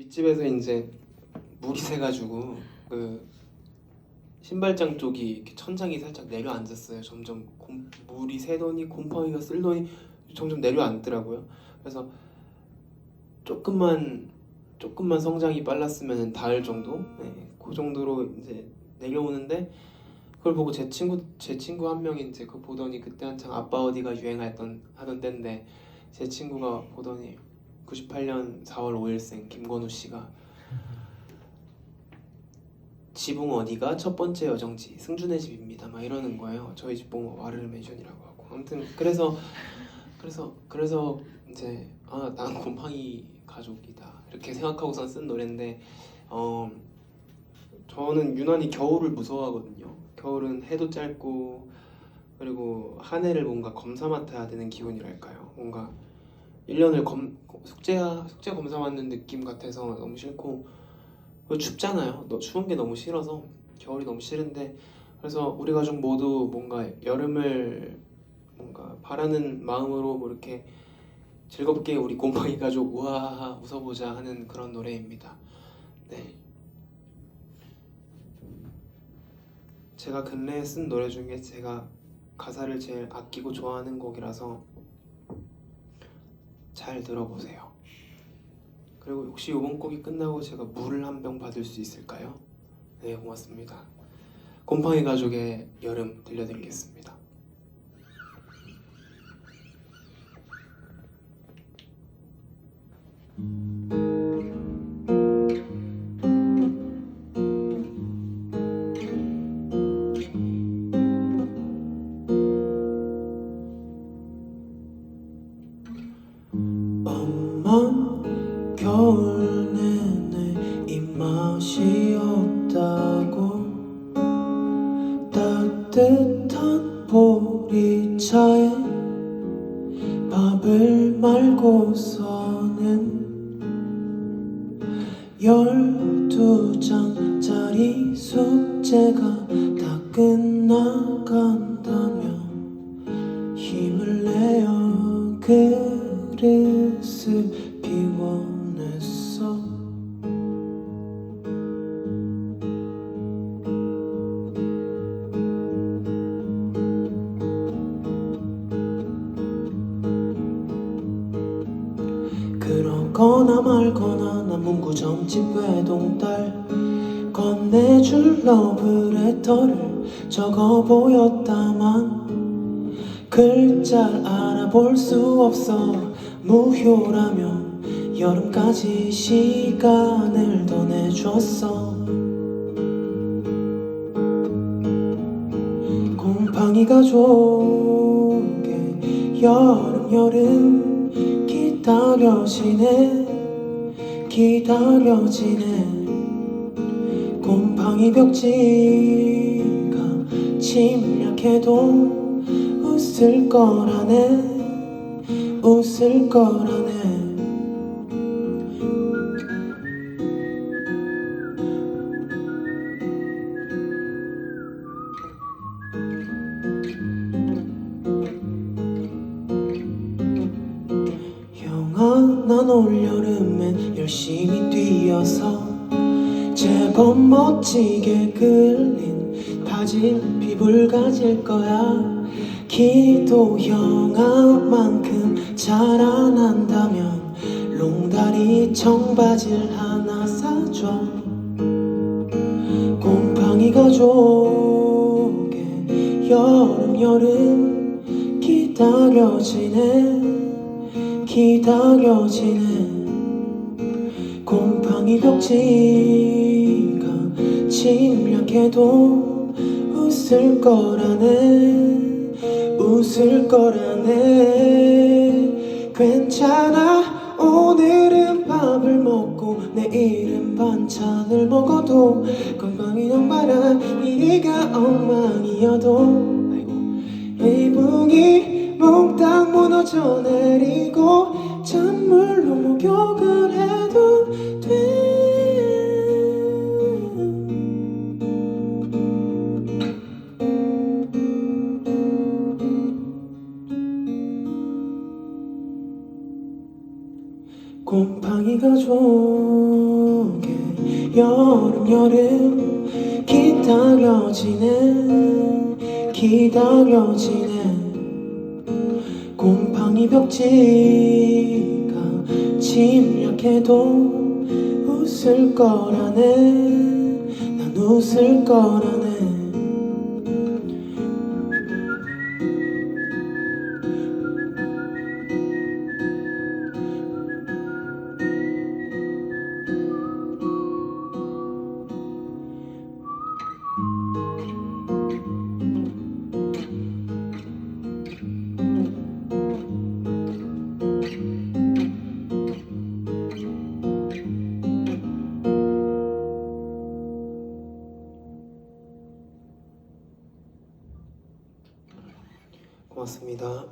윗집에서 이제 물이 새가지고 그 신발장 쪽이 이렇게 천장이 살짝 내려앉았어요. 점점 곰, 물이 새더니 곰팡이가 쓸더니 점점 내려앉더라고요. 그래서 조금만 조금만 성장이 빨랐으면 닿을 정도, 네, 그 정도로 이제 내려오는데 그걸 보고 제 친구 제 친구 한 명이 이제 그거 보더니 그때 한창 아빠 어디가 유행했던 하던 때인데 제 친구가 보더니 98년 4월 5일생 김건우 씨가 지붕 어디가 첫 번째 여정지 승준의 집입니다. 막 이러는 거예요. 저희 집 보고 와르르 맨션이라고 하고. 아무튼 그래서 그래서 그래서 이제 아 난 곰팡이 가족이다. 이렇게 생각하고선 쓴 노래인데 어 저는 유난히 겨울을 무서워하거든요. 겨울은 해도 짧고 그리고 한 해를 뭔가 검사 맡아야 되는 기분이랄까요? 뭔가 1년을 검 숙제 숙제 검사 받는 느낌 같아서 너무 싫고 춥잖아요. 너 추운 게 너무 싫어서 겨울이 너무 싫은데 그래서 우리 가족 모두 뭔가 여름을 뭔가 바라는 마음으로 뭐 이렇게 즐겁게 우리 곰팡이 가족 우하하 웃어보자 하는 그런 노래입니다. 네. 제가 근래에 쓴 노래 중에 제가 가사를 제일 아끼고 좋아하는 곡이라서 잘 들어보세요. 그리고 혹시 이번 곡이 끝나고 제가 물을 한 병 받을 수 있을까요? 네, 고맙습니다. 곰팡이 가족의 여름 들려드리겠습니다. 엄마 겨울 내내 입맛이 없다고 따뜻한 보리차에 밥을 말고서는 열두 장짜리 숙제가 다 끝나간다면 힘을 내어 그 릇을 비워냈어. 그러거나 말거나 난 문구점집 외동딸. 건네줄 러브레터를 적어 보였다만 글자를 알아볼 수 없어 무효라며 여름까지 시간을 더 내줬어. 곰팡이 가족의 여름 여름 기다려지네 기다려지네 곰팡이 벽지가 침략해도 웃을 거라네 웃을 거라네. 난 올여름엔 열심히 뛰어서 제법 멋지게 끌린 바지 피부를 가질 거야 기도 형아만큼 자라난다면 롱다리 청바지를 하나 사줘. 곰팡이 가족의 여름 여름 기다려지네. 기다려지네. 곰팡이 벽지가 침략해도 웃을 거라네 웃을 거라네. 괜찮아. 오늘은 밥을 먹고 내일은 반찬을 먹어도 건강이 양바란 이리가 엉망이어도. 이붕이 몽땅 무너져 내리고 찬물로 목욕을 해도 곰팡이 가족 여름 여름 기다려지네 기다려지네 곰팡이 벽지가 침략해도 웃을 거라네 난 웃을 거라네 고맙습니다.